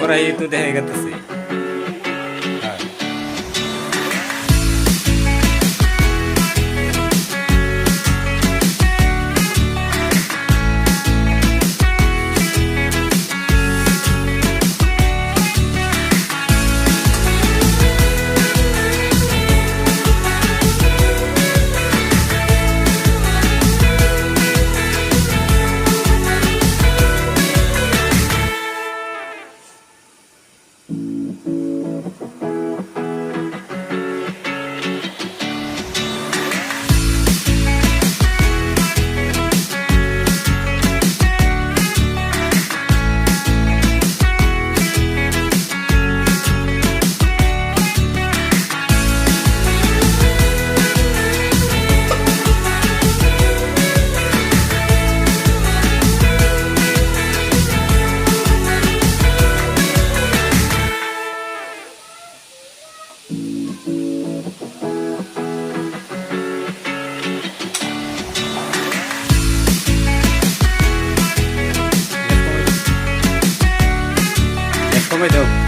কড়াই তো দেখা গেছে we do.